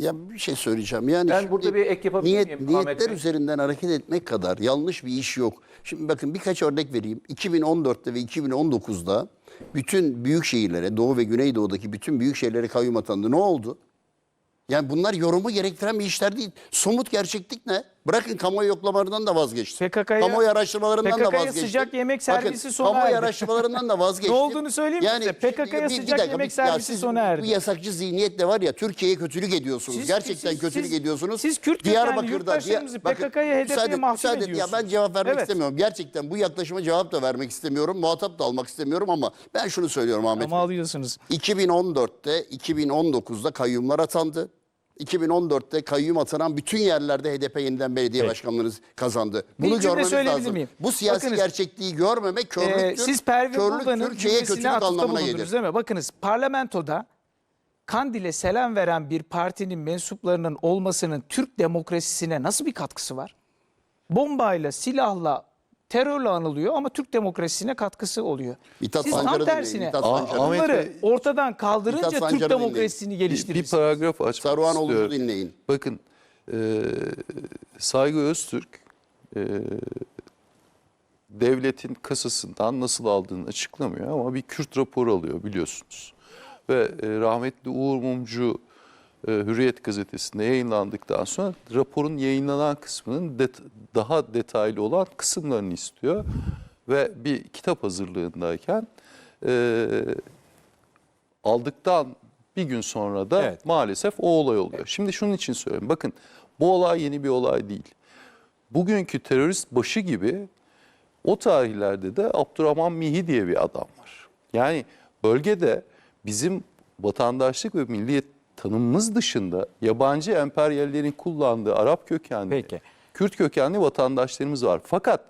Ya bir şey söyleyeceğim. Yani Ben burada bir ek yapabilir niyet, miyim Ahmet Niyetler Bey? üzerinden hareket etmek kadar yanlış bir iş yok. Şimdi bakın birkaç örnek vereyim. 2014'te ve 2019'da bütün büyük şehirlere, Doğu ve Güneydoğu'daki bütün büyük şehirlere kayyum atandı. Ne oldu? Yani bunlar yorumu gerektiren bir işler değil. Somut gerçeklik ne? Bırakın kamuoyu yoklamalarından da vazgeçti. PKK'ya kamuoyu araştırmalarından da PKK'ya vazgeçti. sıcak yemek servisi Bakın, sona kamuoyu erdi. araştırmalarından da vazgeçti. Ne olduğunu söyleyeyim mi size? PKK'ya sıcak dakika, yemek bir- servisi siz sona erdi. Bu yasakçı zihniyetle var ya Türkiye'ye kötülük ediyorsunuz. Siz- Gerçekten siz- kötülük siz- ediyorsunuz. siz Kürt yurttaşlarımızı Bakın, PKK'ya, müsaade- mahkum müsaade- Ya ben ediyorsunuz. cevap vermek Evet. istemiyorum. Gerçekten bu yaklaşıma cevap da vermek istemiyorum. Muhatap da almak istemiyorum ama ben şunu söylüyorum Ahmet Ama Bey. alıyorsunuz. 2014'te, 2019'da kayyumlar atandı. 2014'te kayyum atanan bütün yerlerde HDP yeniden belediye başkanlığını kazandı. Bir Bunu cümle görmemiz lazım. miyim? Bu siyasi Bakınız, gerçekliği görmemek körlüktür. Ee, siz Pervin Körlük Türkiye'ye kötülük anlamına gelir. değil mi? Bakınız parlamentoda Kandil'e selam veren bir partinin mensuplarının olmasının Türk demokrasisine nasıl bir katkısı var? Bombayla, silahla, terörle anılıyor ama Türk demokrasisine katkısı oluyor. Mithat Siz tam tersine bunları Bey, ortadan kaldırınca Mithat Türk Sancar'ı demokrasisini bir, bir geliştirirsiniz. paragraf açmak Saruhanoğlu'nu istiyorum. dinleyin. Bakın e, Saygı Öztürk e, devletin kasasından nasıl aldığını açıklamıyor ama bir Kürt raporu alıyor biliyorsunuz. Ve e, rahmetli Uğur Mumcu e, Hürriyet gazetesinde yayınlandıktan sonra raporun yayınlanan kısmının det- daha detaylı olan kısımlarını istiyor. Ve bir kitap hazırlığındayken e, aldıktan bir gün sonra da Evet. maalesef o olay oluyor. Şimdi şunun için söylüyorum. Bakın bu olay yeni bir olay değil. Bugünkü terörist başı gibi o tarihlerde de Abdurrahman Mihi diye bir adam var. Yani bölgede bizim vatandaşlık ve milliyet tanımımız dışında yabancı emperyallerin kullandığı Arap kökenli, Peki. Kürt kökenli vatandaşlarımız var. Fakat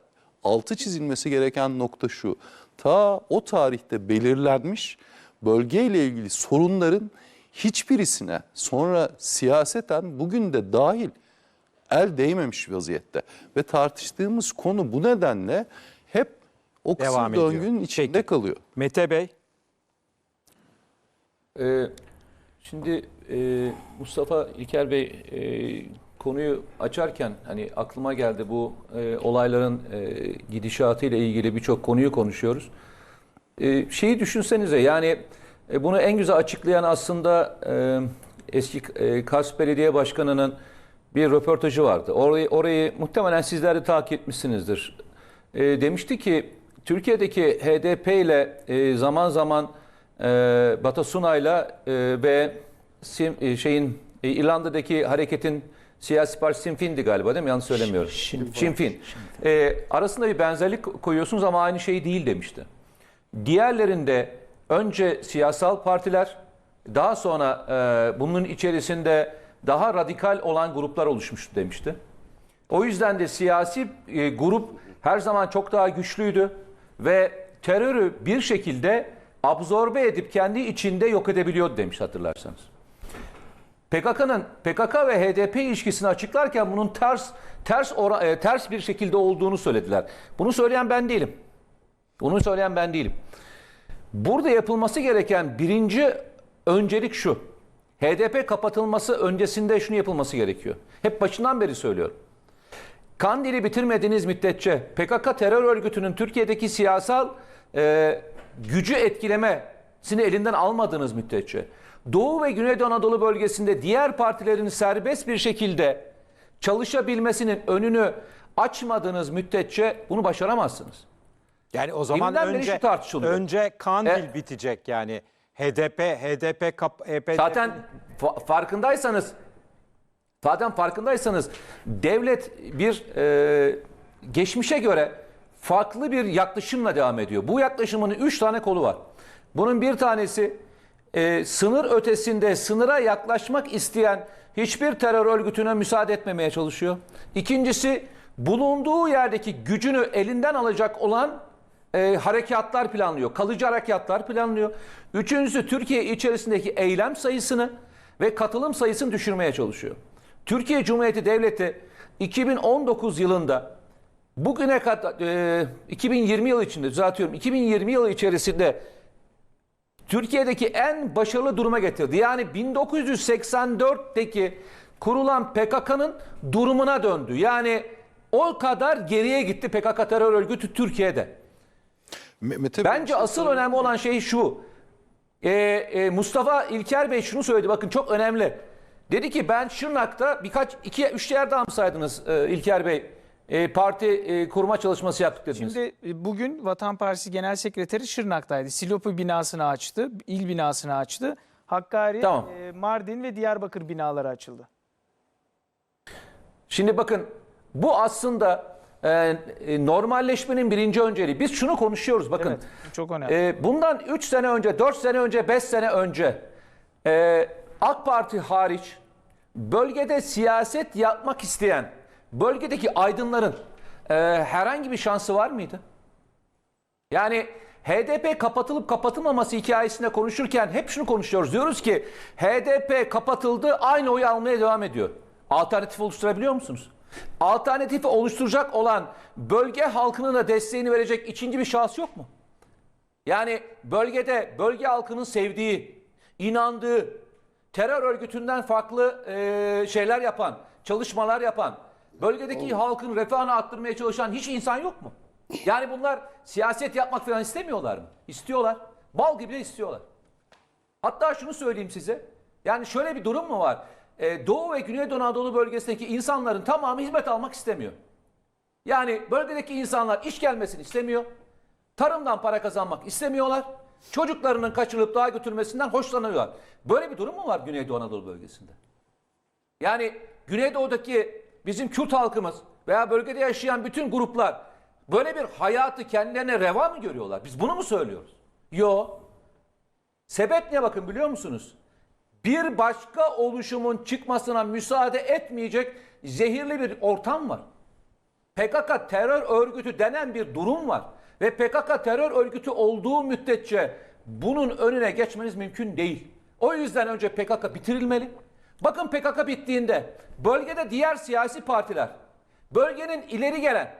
altı çizilmesi gereken nokta şu. Ta o tarihte belirlenmiş bölgeyle ilgili sorunların hiçbirisine sonra siyaseten bugün de dahil el değmemiş vaziyette. Ve tartıştığımız konu bu nedenle hep o Devam ediyor. döngünün içinde kalıyor. Mete Bey, Ee, şimdi e, Mustafa İlker Bey e, konuyu açarken hani aklıma geldi bu e, olayların e, gidişatı ile ilgili birçok konuyu konuşuyoruz. E, şeyi düşünsenize yani e, bunu en güzel açıklayan aslında e, eski e, Kars Belediye Başkanı'nın bir röportajı vardı. Orayı, orayı muhtemelen sizler de takip etmişsinizdir. E, demişti ki Türkiye'deki HDP ile e, zaman zaman e, Batasuna'yla e, ve Sim, e, şeyin e, İrlanda'daki hareketin siyasi partisi Sinn Féin'di galiba değil mi? Yanlış söylemiyorum. Sinn Féin. E, arasında bir benzerlik koyuyorsunuz ama aynı şey değil demişti. Diğerlerinde önce siyasal partiler, daha sonra e, bunun içerisinde daha radikal olan gruplar oluşmuştu demişti. O yüzden de siyasi e, grup her zaman çok daha güçlüydü ve terörü bir şekilde absorbe edip kendi içinde yok edebiliyordu demiş hatırlarsanız. PKK'nın PKK ve HDP ilişkisini açıklarken bunun ters ters ora- e, ters bir şekilde olduğunu söylediler. Bunu söyleyen ben değilim. Bunu söyleyen ben değilim. Burada yapılması gereken birinci öncelik şu. HDP kapatılması öncesinde şunu yapılması gerekiyor. Hep başından beri söylüyorum. Kandil'i bitirmediğiniz müddetçe PKK terör örgütünün Türkiye'deki siyasal e, gücü etkilemesini elinden almadığınız müddetçe Doğu ve Güneydoğu Anadolu bölgesinde diğer partilerin serbest bir şekilde çalışabilmesinin önünü açmadığınız müddetçe bunu başaramazsınız. Yani o zaman Deminden önce şu tartışılıyor. önce Kandil E- bitecek yani. HDP HDP kap E HDP Zaten fa- farkındaysanız zaten farkındaysanız devlet bir e, geçmişe göre farklı bir yaklaşımla devam ediyor. Bu yaklaşımın üç tane kolu var. Bunun bir tanesi e, sınır ötesinde sınıra yaklaşmak isteyen hiçbir terör örgütüne müsaade etmemeye çalışıyor. İkincisi bulunduğu yerdeki gücünü elinden alacak olan e, harekatlar planlıyor. Kalıcı harekatlar planlıyor. Üçüncüsü Türkiye içerisindeki eylem sayısını ve katılım sayısını düşürmeye çalışıyor. Türkiye Cumhuriyeti Devleti 2019 yılında bugüne kadar e, 2020 yıl içinde düzeltiyorum 2020 yılı içerisinde Türkiye'deki en başarılı duruma getirdi. Yani 1984'teki kurulan PKK'nın durumuna döndü. Yani o kadar geriye gitti PKK terör örgütü Türkiye'de. Me- Mete Bence asıl önemli olan şey şu. Ee, e, Mustafa İlker Bey şunu söyledi bakın çok önemli. Dedi ki ben Şırnak'ta birkaç iki üç yerde amsaydınız e, İlker Bey. E, parti e, kurma çalışması yaptık dediniz. Şimdi e, bugün Vatan Partisi Genel Sekreteri Şırnak'taydı. Silopi binasını açtı, il binasını açtı. Hakkari, Tamam. e, Mardin ve Diyarbakır binaları açıldı. Şimdi bakın bu aslında e, e, normalleşmenin birinci önceliği. Biz şunu konuşuyoruz bakın. Evet, bu çok önemli. E, bundan 3 sene önce, 4 sene önce, 5 sene önce e, AK Parti hariç bölgede siyaset yapmak isteyen bölgedeki aydınların e, herhangi bir şansı var mıydı? Yani HDP kapatılıp kapatılmaması hikayesinde konuşurken hep şunu konuşuyoruz. Diyoruz ki HDP kapatıldı aynı oyu almaya devam ediyor. Alternatif oluşturabiliyor musunuz? Alternatifi oluşturacak olan bölge halkının da desteğini verecek ikinci bir şahıs yok mu? Yani bölgede bölge halkının sevdiği, inandığı, terör örgütünden farklı e, şeyler yapan, çalışmalar yapan, bölgedeki halkın refahını arttırmaya çalışan hiç insan yok mu? Yani bunlar siyaset yapmak falan istemiyorlar mı? İstiyorlar. Bal gibi de istiyorlar. Hatta şunu söyleyeyim size. Yani şöyle bir durum mu var? Ee, Doğu ve Güneydoğu Anadolu bölgesindeki insanların tamamı hizmet almak istemiyor. Yani bölgedeki insanlar iş gelmesini istemiyor. Tarımdan para kazanmak istemiyorlar. Çocuklarının kaçırılıp dağa götürmesinden hoşlanıyorlar. Böyle bir durum mu var Güneydoğu Anadolu bölgesinde? Yani Güneydoğu'daki bizim Kürt halkımız veya bölgede yaşayan bütün gruplar böyle bir hayatı kendilerine reva mı görüyorlar? Biz bunu mu söylüyoruz? Yo. Sebep ne bakın biliyor musunuz? Bir başka oluşumun çıkmasına müsaade etmeyecek zehirli bir ortam var. PKK terör örgütü denen bir durum var. Ve PKK terör örgütü olduğu müddetçe bunun önüne geçmeniz mümkün değil. O yüzden önce PKK bitirilmeli. Bakın PKK bittiğinde bölgede diğer siyasi partiler, bölgenin ileri gelen,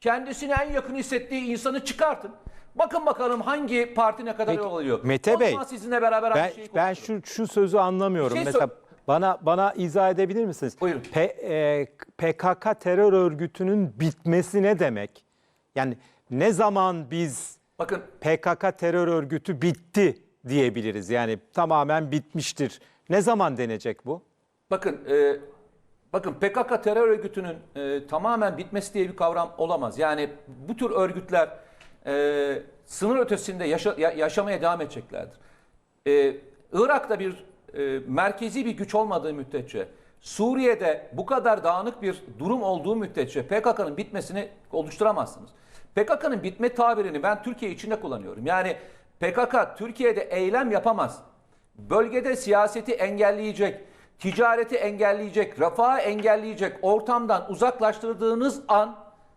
kendisine en yakın hissettiği insanı çıkartın. Bakın bakalım hangi parti ne kadar Peki, yol alıyor. Mete Bey, sizinle beraber Ben, şeyi ben şu şu sözü anlamıyorum. Şey Mesela bana bana izah edebilir misiniz? Buyurun. P- e, PKK terör örgütünün bitmesi ne demek? Yani ne zaman biz Bakın PKK terör örgütü bitti diyebiliriz? Yani tamamen bitmiştir. Ne zaman denecek bu? Bakın, e, bakın PKK terör örgütünün e, tamamen bitmesi diye bir kavram olamaz. Yani bu tür örgütler e, sınır ötesinde yaşa- ya- yaşamaya devam edeceklerdir. E, Irak'ta bir e, merkezi bir güç olmadığı müddetçe, Suriye'de bu kadar dağınık bir durum olduğu müddetçe PKK'nın bitmesini oluşturamazsınız. PKK'nın bitme tabirini ben Türkiye içinde kullanıyorum. Yani PKK Türkiye'de eylem yapamaz bölgede siyaseti engelleyecek, ticareti engelleyecek, refahı engelleyecek ortamdan uzaklaştırdığınız an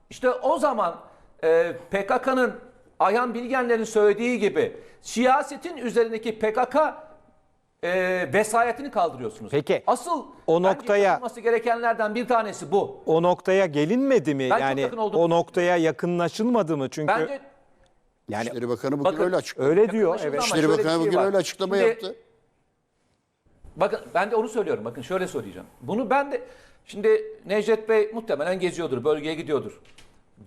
işte o zaman e, PKK'nın Ayhan Bilgenler'in söylediği gibi siyasetin üzerindeki PKK e, vesayetini kaldırıyorsunuz. Peki, Asıl o noktaya- yapılması gerekenlerden bir tanesi bu. O noktaya gelinmedi mi? Ben yani yakın o noktaya yakınlaşılmadı mı? Çünkü Bence yani İçişleri Bakanı bugün Bakın, öyle açıkladı. öyle diyor. Evet. bir Bakanı şey bugün var. öyle açıklama Şimdi- yaptı. Bakın ben de onu söylüyorum. Bakın şöyle söyleyeceğim. Bunu ben de şimdi Necdet Bey muhtemelen geziyordur, bölgeye gidiyordur.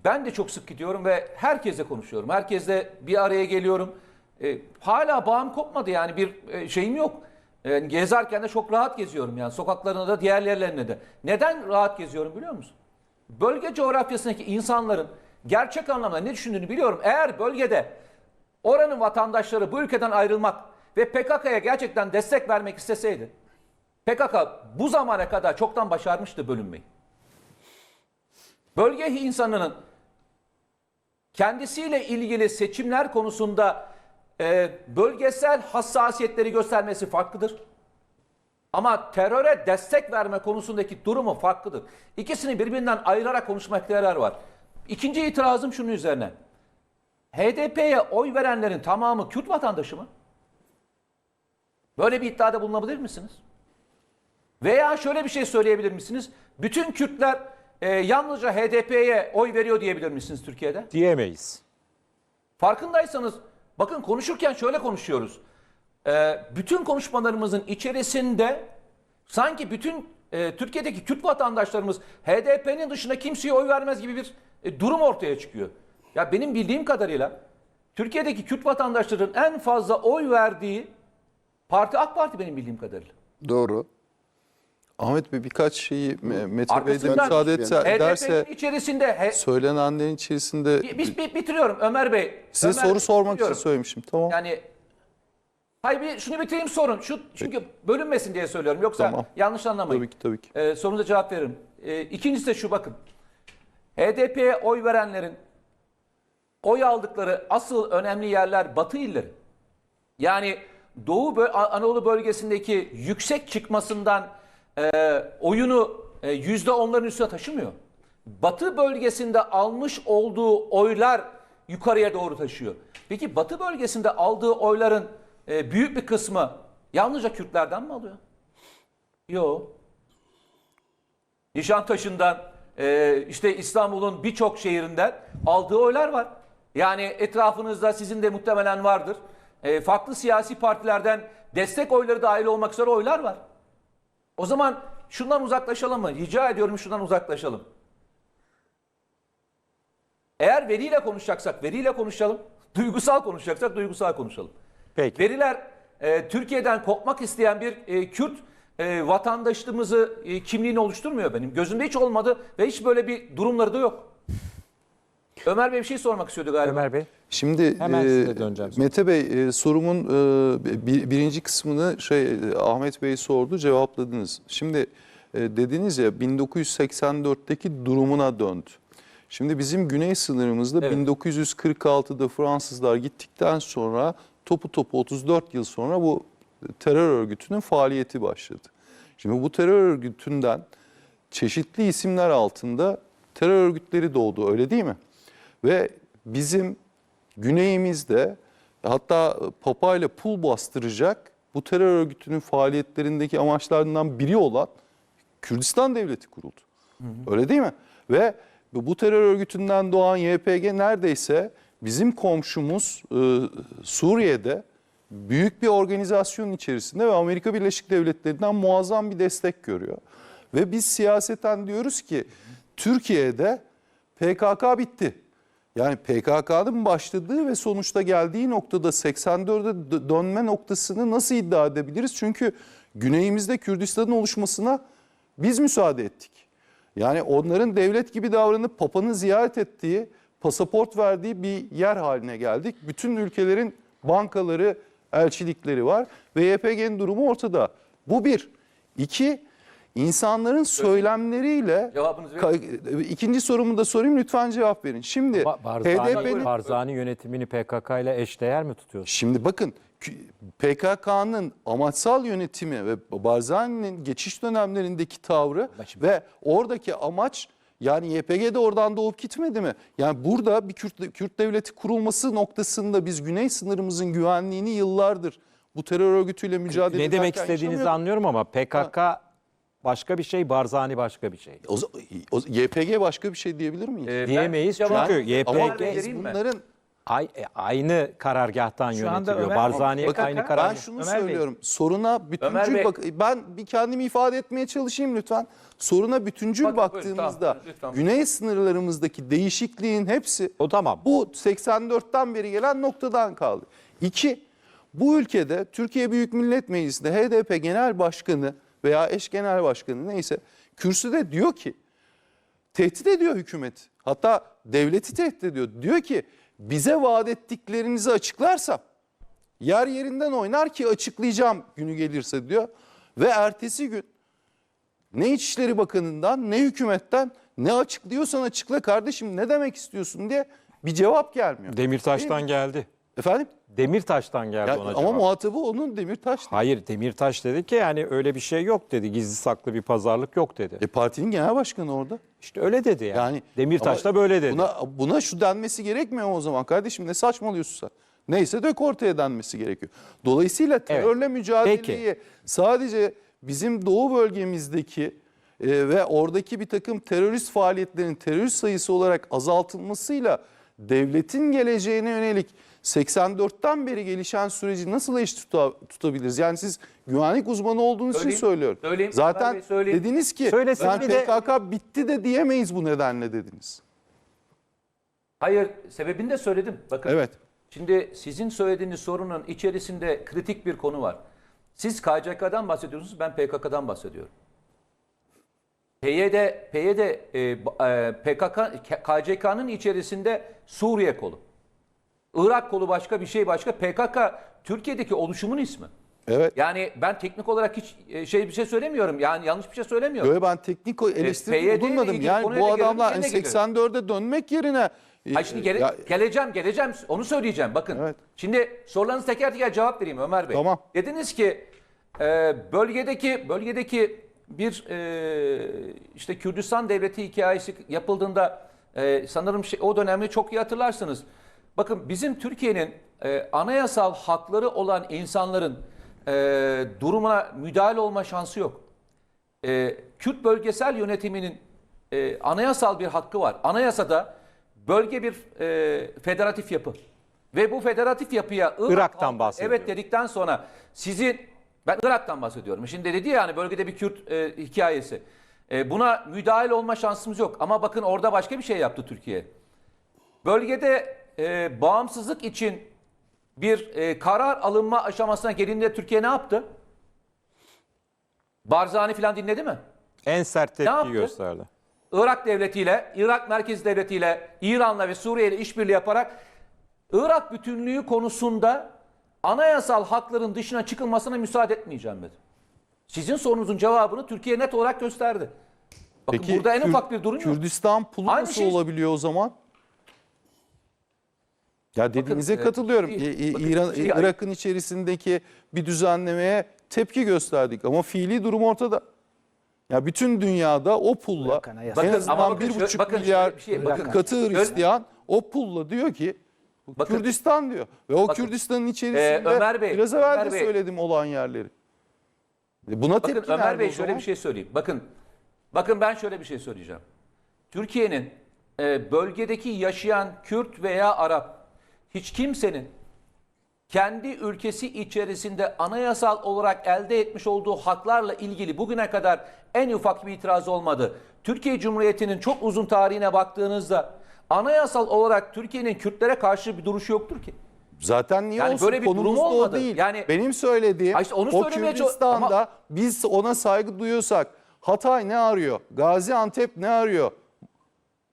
Ben de çok sık gidiyorum ve herkesle konuşuyorum. Herkesle bir araya geliyorum. E, hala bağım kopmadı yani bir e, şeyim yok. E, gezerken de çok rahat geziyorum yani sokaklarında da diğer yerlerinde de. Neden rahat geziyorum biliyor musun? Bölge coğrafyasındaki insanların gerçek anlamda ne düşündüğünü biliyorum. Eğer bölgede oranın vatandaşları bu ülkeden ayrılmak ve PKK'ya gerçekten destek vermek isteseydi PKK bu zamana kadar çoktan başarmıştı bölünmeyi. Bölge insanının kendisiyle ilgili seçimler konusunda e, bölgesel hassasiyetleri göstermesi farklıdır. Ama teröre destek verme konusundaki durumu farklıdır. İkisini birbirinden ayırarak konuşmakta yarar var. İkinci itirazım şunun üzerine. HDP'ye oy verenlerin tamamı Kürt vatandaşı mı? Böyle bir iddiada bulunabilir misiniz? Veya şöyle bir şey söyleyebilir misiniz? Bütün Kürtler e, yalnızca HDP'ye oy veriyor diyebilir misiniz Türkiye'de? diyemeyiz. Farkındaysanız bakın konuşurken şöyle konuşuyoruz. Ee, bütün konuşmalarımızın içerisinde sanki bütün e, Türkiye'deki Kürt vatandaşlarımız HDP'nin dışında kimseye oy vermez gibi bir e, durum ortaya çıkıyor. Ya benim bildiğim kadarıyla Türkiye'deki Kürt vatandaşların en fazla oy verdiği parti AK Parti benim bildiğim kadarıyla. Doğru. Ahmet Bey birkaç şeyi Me- Mete Bey de Arkasından müsaade etse, HDP'nin ederse içerisinde he, söylenenlerin içerisinde biz bi- bitiriyorum Ömer Bey. size Ömer soru Bey, sormak için bitiriyorum. Tamam. Yani hayır bir şunu bitireyim sorun. Şu çünkü bölünmesin diye söylüyorum. Yoksa Tamam. yanlış anlamayın. Tabii ki tabii ki. Ee, sorunuza cevap veririm. Ee, ikincisi de şu bakın. HDP'ye oy verenlerin oy aldıkları asıl önemli yerler Batı illeri. Yani Doğu bö- A- Anadolu bölgesindeki yüksek çıkmasından e, oyunu e, yüzde onların üstüne taşımıyor. Batı bölgesinde almış olduğu oylar yukarıya doğru taşıyor. Peki Batı bölgesinde aldığı oyların e, büyük bir kısmı yalnızca Kürtlerden mi alıyor? Yok. Nişantaşı'ndan e, işte İstanbul'un birçok şehrinden aldığı oylar var. Yani etrafınızda sizin de muhtemelen vardır. E, farklı siyasi partilerden destek oyları dahil olmak üzere oylar var. O zaman şundan uzaklaşalım mı? Rica ediyorum şundan uzaklaşalım. Eğer veriyle konuşacaksak veriyle konuşalım. Duygusal konuşacaksak duygusal konuşalım. Peki. Veriler e, Türkiye'den kopmak isteyen bir e, Kürt e, vatandaşlığımızı e, kimliğini oluşturmuyor benim. Gözümde hiç olmadı ve hiç böyle bir durumları da yok. Ömer Bey bir şey sormak istiyordu galiba. Ömer Bey. Şimdi Hemen e, size döneceğim sonra. Mete Bey e, sorumun e, bir- birinci kısmını şey e, Ahmet Bey sordu cevapladınız. Şimdi e, dediniz ya 1984'teki durumuna döndü. Şimdi bizim güney sınırımızda Evet. 1946'da Fransızlar gittikten sonra topu topu 34 yıl sonra bu terör örgütünün faaliyeti başladı. Şimdi bu terör örgütünden çeşitli isimler altında terör örgütleri doğdu öyle değil mi? Ve bizim güneyimizde hatta Papa ile pul bastıracak bu terör örgütünün faaliyetlerindeki amaçlarından biri olan Kürdistan Devleti kuruldu. Öyle değil mi? Ve bu terör örgütünden doğan YPG neredeyse bizim komşumuz e, Suriye'de büyük bir organizasyon içerisinde ve Amerika Birleşik Devletleri'nden muazzam bir destek görüyor. Ve biz siyaseten diyoruz ki Türkiye'de PKK bitti. Yani PKK'nın başladığı ve sonuçta geldiği noktada 84'e dö- dönme noktasını nasıl iddia edebiliriz? Çünkü güneyimizde Kürdistan'ın oluşmasına biz müsaade ettik. Yani onların devlet gibi davranıp Papa'nın ziyaret ettiği, pasaport verdiği bir yer haline geldik. Bütün ülkelerin bankaları, elçilikleri var ve YPG'nin durumu ortada. Bu bir. İki, insanların söylemleriyle... İkinci sorumu da sorayım lütfen cevap verin. Şimdi Ba- Barzani, HDP'nin Barzani yönetimini PKK ile eşdeğer mi tutuyorsunuz? Şimdi bakın PKK'nın amaçsal yönetimi ve Barzani'nin geçiş dönemlerindeki tavrı ve oradaki amaç yani YPG de oradan doğup gitmedi mi? Yani burada bir Kürt, Kürt devleti kurulması noktasında biz güney sınırımızın güvenliğini yıllardır bu terör örgütüyle mücadele Ne demek ederken istediğinizi anlıyorum ama PKK başka bir şey, Barzani başka bir şey. O, o, YPG başka bir şey diyebilir miyiz? Ee, ben Diyemeyiz cevap- çünkü YPG vereyim mi? bunların Ay- e, aynı karargahtan Şu anda yönetiliyor. Ömer- Barzani'ye Bakın, aynı ben karar. Ben şunu Ömer Bey. söylüyorum. Soruna bütüncül Bey. bak ben bir kendimi ifade etmeye çalışayım lütfen. Soruna bütüncül Bakın, buyurun, baktığımızda tamam, lütfen. güney sınırlarımızdaki değişikliğin hepsi O tamam. bu 84'ten beri gelen noktadan kaldı. İki, bu ülkede Türkiye Büyük Millet Meclisi'nde HDP Genel Başkanı veya eş genel başkanı neyse kürsüde diyor ki tehdit ediyor hükümet. Hatta devleti tehdit ediyor. Diyor ki bize vaat ettiklerinizi açıklarsam yer yerinden oynar ki açıklayacağım günü gelirse diyor. Ve ertesi gün ne İçişleri Bakanı'ndan ne hükümetten ne açıklıyorsan açıkla kardeşim ne demek istiyorsun diye bir cevap gelmiyor. Demirtaş'tan geldi. Efendim? Demirtaş'tan geldi Ya, ona ama cevap. muhatabı onun Demirtaş. Hayır Demirtaş dedi ki yani öyle bir şey yok dedi. Gizli saklı bir pazarlık yok dedi. E partinin genel başkanı orada. İşte öyle dedi yani. Yani Demirtaş da ama böyle dedi. Buna, buna şu denmesi gerekmiyor mu o zaman kardeşim ne saçmalıyorsun sen? Neyse dök ortaya denmesi gerekiyor. Dolayısıyla terörle mücadeleyi sadece bizim doğu bölgemizdeki e, ve oradaki bir takım terörist faaliyetlerin terörist sayısı olarak azaltılmasıyla devletin geleceğine yönelik 84'ten beri gelişen süreci nasıl eş tuta- tutabiliriz? Yani siz güvenlik uzmanı olduğunuz için Söyleyeyim, söylüyorum. söyleyeyim, Zaten Bey, söyleyeyim. dediniz ki Söylesin ben bir de- PKK bitti de diyemeyiz bu nedenle dediniz. Hayır, sebebini de söyledim. Bakın. Evet. Şimdi sizin söylediğiniz sorunun içerisinde kritik bir konu var. Siz KCK'dan bahsediyorsunuz, ben PKK'dan bahsediyorum. PYD, PYD e, e, PKK, KCK'nın içerisinde Suriye kolu. Irak kolu başka bir şey başka. PKK Türkiye'deki oluşumun ismi. Evet. Yani ben teknik olarak hiç e, şey bir şey söylemiyorum. Yani yanlış bir şey söylemiyorum. Böyle ben teknik PYD 'yle bulunmadım. Yani bu adamlar şeyine gelelim. 84'e dönmek yerine e, Hayır şimdi gele- ya- geleceğim geleceğim onu söyleyeceğim bakın. Evet. Şimdi sorularınızı teker teker cevap vereyim Ömer Bey. Tamam. Dediniz ki e, bölgedeki bölgedeki bir e, işte Kürdistan devleti hikayesi yapıldığında e, sanırım şey, o dönemi çok iyi hatırlarsınız. Bakın bizim Türkiye'nin e, anayasal hakları olan insanların e, durumuna müdahale olma şansı yok. E, Kürt bölgesel yönetiminin e, anayasal bir hakkı var. Anayasada bölge bir e, federatif yapı. Ve bu federatif yapıya Irak Irak'tan bahsediyor. Evet dedikten sonra sizin ben Irak'tan bahsediyorum. Şimdi dedi ya yani bölgede bir Kürt e, hikayesi. E, buna müdahil olma şansımız yok. Ama bakın orada başka bir şey yaptı Türkiye. Bölgede e, bağımsızlık için bir e, karar alınma aşamasına gelindiğinde Türkiye ne yaptı? Barzani falan dinledi mi? En sert tepki gösterdi. Irak devletiyle, Irak merkez devletiyle, İran'la ve Suriye ile işbirliği yaparak Irak bütünlüğü konusunda anayasal hakların dışına çıkılmasına müsaade etmeyeceğim dedi. Sizin sorunuzun cevabını Türkiye net olarak gösterdi. Bakın Peki burada en Kür- ufak bir durum yok. Kürdistan pulu Aynı nasıl şey- olabiliyor o zaman? Ya dediğinize e, katılıyorum. İ- İ- Bakın, İran, şey- Irak'ın içerisindeki bir düzenlemeye tepki gösterdik ama fiili durum ortada. Ya bütün dünyada o pulla anayasası. en Bakın, azından ama bakın bir buçuk bakın milyar şey, bakın. katı Hristiyan o pulla diyor ki bu Bakın. Kürdistan diyor. Ve o Bakın. Kürdistan'ın içerisinde Ee, Ömer Bey, biraz evvel Ömer de Bey. söyledim olan yerleri. E Buna Bakın tepki Ömer nerede Bey o şöyle zaman? bir şey söyleyeyim. Bakın bakın ben şöyle bir şey söyleyeceğim. Türkiye'nin e, bölgedeki yaşayan Kürt veya Arap hiç kimsenin kendi ülkesi içerisinde anayasal olarak elde etmiş olduğu haklarla ilgili bugüne kadar en ufak bir itiraz olmadı. Türkiye Cumhuriyeti'nin çok uzun tarihine baktığınızda anayasal olarak Türkiye'nin Kürtlere karşı bir duruşu yoktur ki. Zaten niye Yani olsun böyle bir durum konumuz da o olmadı. değil. Yani- Benim söylediğim işte onu o Kürdistan'da ama- biz ona saygı duyuyorsak Hatay ne arıyor? Gaziantep ne arıyor?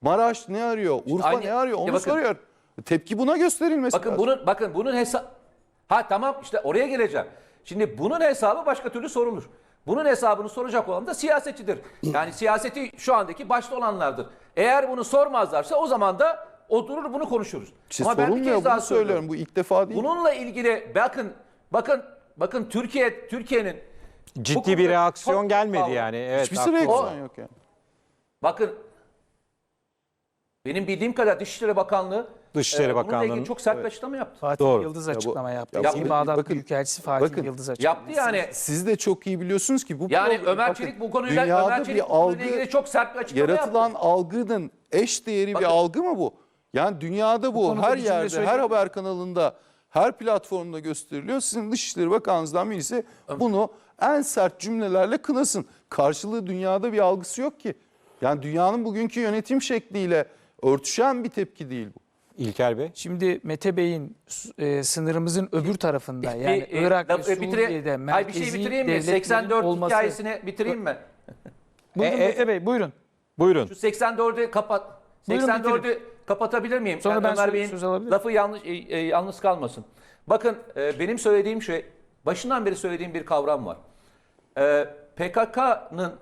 Maraş ne arıyor? Urfa aynı- ne arıyor? Onu bakın- soruyor. Tepki buna gösterilmesi Bakın lazım. bunun bakın bunun hesap Ha tamam işte oraya geleceğim. Şimdi bunun hesabı başka türlü sorulur. Bunun hesabını soracak olan da siyasetçidir. Yani siyaseti şu andaki başta olanlardır. Eğer bunu sormazlarsa o zaman da oturur bunu konuşuruz. İşte Ama ben bir kez daha söylüyorum. Bu ilk defa değil. Bununla ilgili bakın bakın bakın Türkiye Türkiye'nin Ciddi bir reaksiyon çok- gelmedi yani. Evet, Hiçbir reaksiyon yok yani. Bakın benim bildiğim kadar Dışişleri Bakanlığı Dışişleri e, ilgili Bakanlığı'nın- çok sert bir açıklama yaptı. Fatih Doğru. Yıldız Ya bu- açıklama yaptı. ya bu- Eski Bağdat bakın- Büyükelçisi Fatih bakın, Yıldız açıklama Yaptı yani. Siz de çok iyi biliyorsunuz ki bu Yani problem- Ömer bakın, Çelik bu konuyla dünyada Ömer bir Çelik bu konuyla algı ilgili çok sert bir açıklama yaratılan yaptı. algının eş değeri Bakın. bir algı mı bu? Yani dünyada bu, konuda her bir cümle yerde, her söyleyeyim. haber kanalında, her platformda gösteriliyor. Sizin Dışişleri Bakanınızdan birisi bunu en sert cümlelerle kınasın. Karşılığı dünyada bir algısı yok ki. Yani dünyanın bugünkü yönetim şekliyle örtüşen bir tepki değil bu. İlker Bey. Şimdi Mete Bey'in e, sınırımızın öbür tarafında yani e, Irak ve e, bitire- Suriye'de Ay bir şey merkezi bitireyim mi? devletlerin 84 olması. hikayesini bitireyim mi? Buyurun E, e, Mete Bey buyurun. Buyurun. Şu 84'ü kapat. Buyurun 84'ü kapatabilir miyim? Sonra Yani ben Ömer söz- Bey'in söz lafı yanlış e, e, yalnız kalmasın. Bakın e, benim söylediğim şey başından beri söylediğim bir kavram var. E, PKK'nın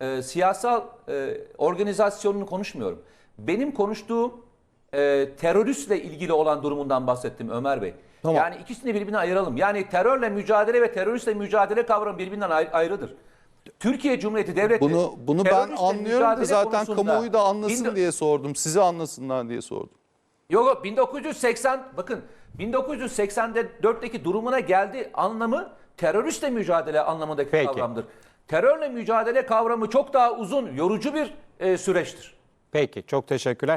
e, siyasal e, organizasyonunu konuşmuyorum. Benim konuştuğum e, teröristle ilgili olan durumundan bahsettim Ömer Bey. Tamam. Yani ikisini birbirine ayıralım. Yani terörle mücadele ve teröristle mücadele kavramı birbirinden ayrı- ayrıdır. Türkiye Cumhuriyeti Devleti Bunu bunu ben anlıyorum da zaten kamuoyu da anlasın bin- diye sordum. Sizi anlasınlar diye sordum. Yok yok 1980 bakın 1984'teki durumuna geldi anlamı teröristle mücadele anlamındaki Peki. kavramdır. Terörle mücadele kavramı çok daha uzun, yorucu bir e, süreçtir. Peki çok teşekkürler.